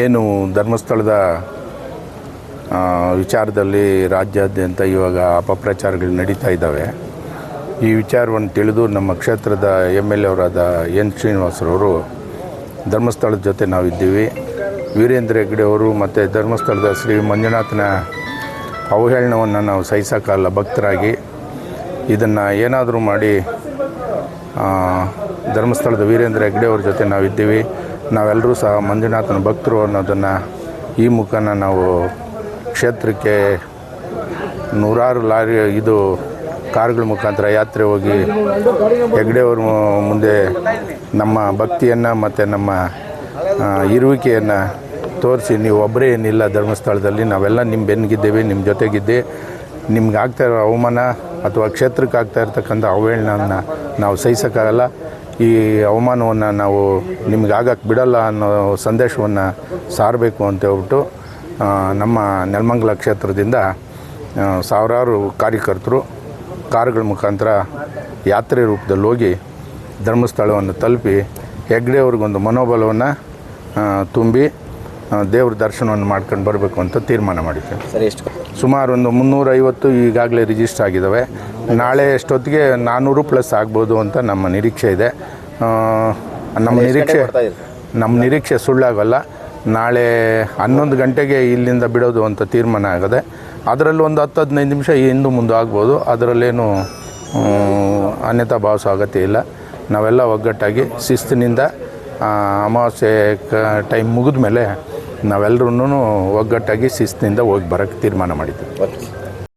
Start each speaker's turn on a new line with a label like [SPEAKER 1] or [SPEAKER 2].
[SPEAKER 1] ಏನು ಧರ್ಮಸ್ಥಳದ ವಿಚಾರದಲ್ಲಿ ರಾಜ್ಯಾದ್ಯಂತ ಇವಾಗ ಅಪಪ್ರಚಾರಗಳು ನಡೀತಾ ಇದ್ದಾವೆ. ಈ ವಿಚಾರವನ್ನು ತಿಳಿದು ನಮ್ಮ ಕ್ಷೇತ್ರದ ಎಂ ಎಲ್ ಎ ಅವರಾದ ಎನ್ ಶ್ರೀನಿವಾಸರವರು, ಧರ್ಮಸ್ಥಳದ ಜೊತೆ ನಾವಿದ್ದೀವಿ. ವೀರೇಂದ್ರ ಹೆಗ್ಡೆ ಅವರು ಮತ್ತು ಧರ್ಮಸ್ಥಳದ ಶ್ರೀ ಮಂಜುನಾಥನ ಅವಹೇಳನವನ್ನು ನಾವು ಸಹಿಸೋಕ್ಕಲ್ಲ ಭಕ್ತರಾಗಿ ಇದನ್ನು ಏನಾದರೂ ಮಾಡಿ ಧರ್ಮಸ್ಥಳದ ವೀರೇಂದ್ರ ಹೆಗ್ಡೆ ಅವ್ರ ಜೊತೆ ನಾವಿದ್ದೀವಿ. ನಾವೆಲ್ಲರೂ ಸಹ ಮಂಜುನಾಥನ ಭಕ್ತರು ಅನ್ನೋದನ್ನು ಈ ಮುಖಾನ ನಾವು ಕ್ಷೇತ್ರಕ್ಕೆ ನೂರಾರು ಲಾರಿ ಇದು ಕಾರುಗಳ ಮುಖಾಂತರ ಯಾತ್ರೆ ಹೋಗಿ ಹೆಗ್ಡೆಯವ್ರ ಮುಂದೆ ನಮ್ಮ ಭಕ್ತಿಯನ್ನು ಮತ್ತು ನಮ್ಮ ಇರುವಿಕೆಯನ್ನು ತೋರಿಸಿ ನೀವು ಒಬ್ಬರೇ ಏನಿಲ್ಲ ಧರ್ಮಸ್ಥಳದಲ್ಲಿ, ನಾವೆಲ್ಲ ನಿಮ್ಮ ಬೆನ್ನಿಗಿದ್ದೇವೆ ನಿಮ್ಮ ಜೊತೆಗಿದ್ದೆ ನಿಮ್ಗೆ ಆಗ್ತಾ ಇರೋ ಅವಮಾನ ಅಥವಾ ಕ್ಷೇತ್ರಕ್ಕೆ ಆಗ್ತಾ ಇರ್ತಕ್ಕಂಥ ಅವಹೇಳನವನ್ನು ನಾವು ಸಹಿಸೋಕ್ಕಾಗಲ್ಲ. ಈ ಅವಮಾನವನ್ನು ನಾವು ನಿಮ್ಗೆ ಆಗಕ್ಕೆ ಬಿಡಲ್ಲ ಅನ್ನೋ ಸಂದೇಶವನ್ನು ಸಾರಬೇಕು ಅಂತ ಹೇಳ್ಬಿಟ್ಟು ನಮ್ಮ ನೆಲಮಂಗಲ ಕ್ಷೇತ್ರದಿಂದ ಸಾವಿರಾರು ಕಾರ್ಯಕರ್ತರು ಕಾರುಗಳ ಮುಖಾಂತರ ಯಾತ್ರೆ ರೂಪದಲ್ಲಿ ಹೋಗಿ ಧರ್ಮಸ್ಥಳವನ್ನು ತಲುಪಿ ಹೆಗ್ಡೆಯವ್ರಿಗೊಂದು ಮನೋಬಲವನ್ನು ತುಂಬಿ ದೇವ್ರ ದರ್ಶನವನ್ನು ಮಾಡ್ಕೊಂಡು ಬರಬೇಕು ಅಂತ ತೀರ್ಮಾನ ಮಾಡಿದ್ದೆ
[SPEAKER 2] ಸರ್ ಎಷ್ಟು
[SPEAKER 1] ಸುಮಾರು ಒಂದು ಮುನ್ನೂರೈವತ್ತು ಈಗಾಗಲೇ ರಿಜಿಸ್ಟರ್ ಆಗಿದ್ದಾವೆ ನಾಳೆ ಎಷ್ಟೊತ್ತಿಗೆ? ನಾನ್ನೂರು ಪ್ಲಸ್ ಆಗ್ಬೋದು ಅಂತ ನಮ್ಮ ನಿರೀಕ್ಷೆ ಇದೆ. ನಮ್ಮ ನಿರೀಕ್ಷೆ ನಮ್ಮ ನಿರೀಕ್ಷೆ ಸುಳ್ಳಾಗಲ್ಲ. ನಾಳೆ ಹನ್ನೊಂದು ಗಂಟೆಗೆ ಇಲ್ಲಿಂದ ಬಿಡೋದು ಅಂತ ತೀರ್ಮಾನ ಆಗದೆ ಅದರಲ್ಲಿ ಒಂದು ಹತ್ತು ಹದಿನೈದು ನಿಮಿಷ ಹಿಂದೂ ಮುಂದೆ ಆಗ್ಬೋದು. ಅದರಲ್ಲೇನು ಅನ್ಯತಾ ಭಾವಿಸೋ ಅಗತ್ಯ ಇಲ್ಲ. ನಾವೆಲ್ಲ ಒಗ್ಗಟ್ಟಾಗಿ ಶಿಸ್ತಿನಿಂದ ಅಮಾವಾಸ್ಯೆ ಕ ಟೈಮ್ ಮುಗಿದ ಮೇಲೆ ನಾವೆಲ್ಲರೂ ಒಗ್ಗಟ್ಟಾಗಿ ಶಿಸ್ತಿನಿಂದ ಹೋಗಿ ಬರೋಕ್ಕೆ ತೀರ್ಮಾನ
[SPEAKER 2] ಮಾಡಿದ್ದೀವಿ